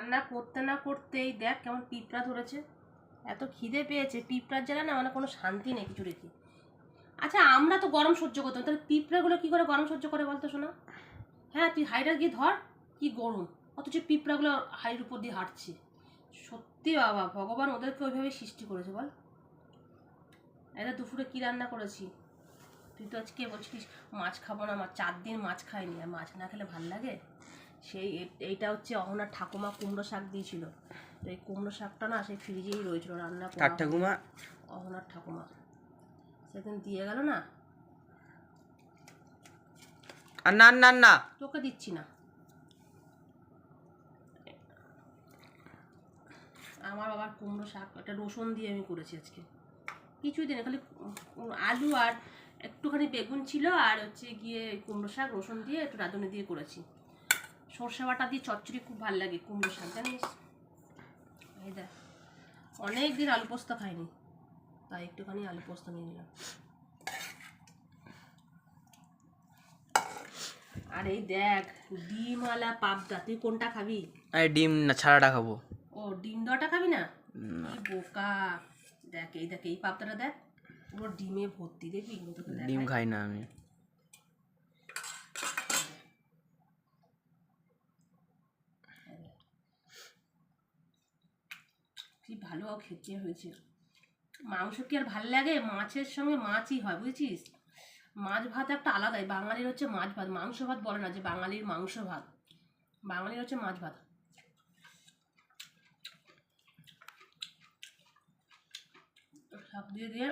রান্না করতে না করতেই দেখ কেমন পিঁপড়া ধরেছে। এত খিদে পেয়েছে, পিঁপড়ার জ্বালা না মানে কোনো শান্তি নেই কিছু রেখে আচ্ছা আমরা তো গরম সহ্য করতাম, তাহলে পিঁপড়াগুলো কী করে গরম সহ্য করে বলতো শোনা? হ্যাঁ তুই হাইটার গিয়ে ধর, কি গরম। অথচ পিঁপড়াগুলো হাইয়ের উপর দিয়ে হাঁটছে। সত্যি বাবা, ভগবান ওদেরকে ওইভাবে সৃষ্টি করেছে বল। এটা দুপুরে কি রান্না করেছি? তুই তো আজকে বলছিস মাছ খাব না আমার চার দিন মাছ খাইনি, আর মাছ না খেলে ভালো লাগে? সেই এইটা হচ্ছে অহনার ঠাকুমা কুমড়ো শাক দিয়েছিল। তো এই কুমড়ো শাকটা না সেই ফ্রিজেই রয়েছিল রান্না করা ঠাকুমা? অহনার ঠাকুমা। সেদিন দিয়ে গেল না? না না না। তোকে দিচ্ছি না। আমার বাবার কুমড়ো শাক একটা রসুন দিয়ে আমি করেছি আজকে। কিছুই দিন খালি আলু আর একটুখানি বেগুন ছিল আর হচ্ছে গিয়ে কুমড়ো শাক রসুন দিয়ে একটু রাঁধুনি দিয়ে করেছি। সর্ষে বাটা দিয়ে চচ্চড়ি খুব ভালো লাগে কুমড়ো শাক জানিস? এই দেখ অনেক দিন আলু পোস্ত খাইনি তাই একটুখানি আলু পোস্ত নিয়ে নিলাম। আর এই দেখ ডিমওয়ালা পাবদা তুই কোনটা খাবি? আরে ডিম না ছাড়াটা খাব। ও ডিম দেওয়াটা খাবি না? বোকা। দেখ এই দেখ এই পাবদাটা দেখ পুরো ডিমে ভর্তি দেখবি? ডিম খাই না আমি। কি ভালো খেতে হয়েছে। মাংস কি আর ভালো লাগে? মাছের সঙ্গে মাছই হয়, বুঝেছিস? মাছ ভাত একটা আলাদাই, বাঙালির হচ্ছে মাছ ভাত। মাংস ভাত বলে না যে বাঙালির মাংস ভাত। বাঙালির হচ্ছে মাছ ভাত। সব দিয়ে দিয়ে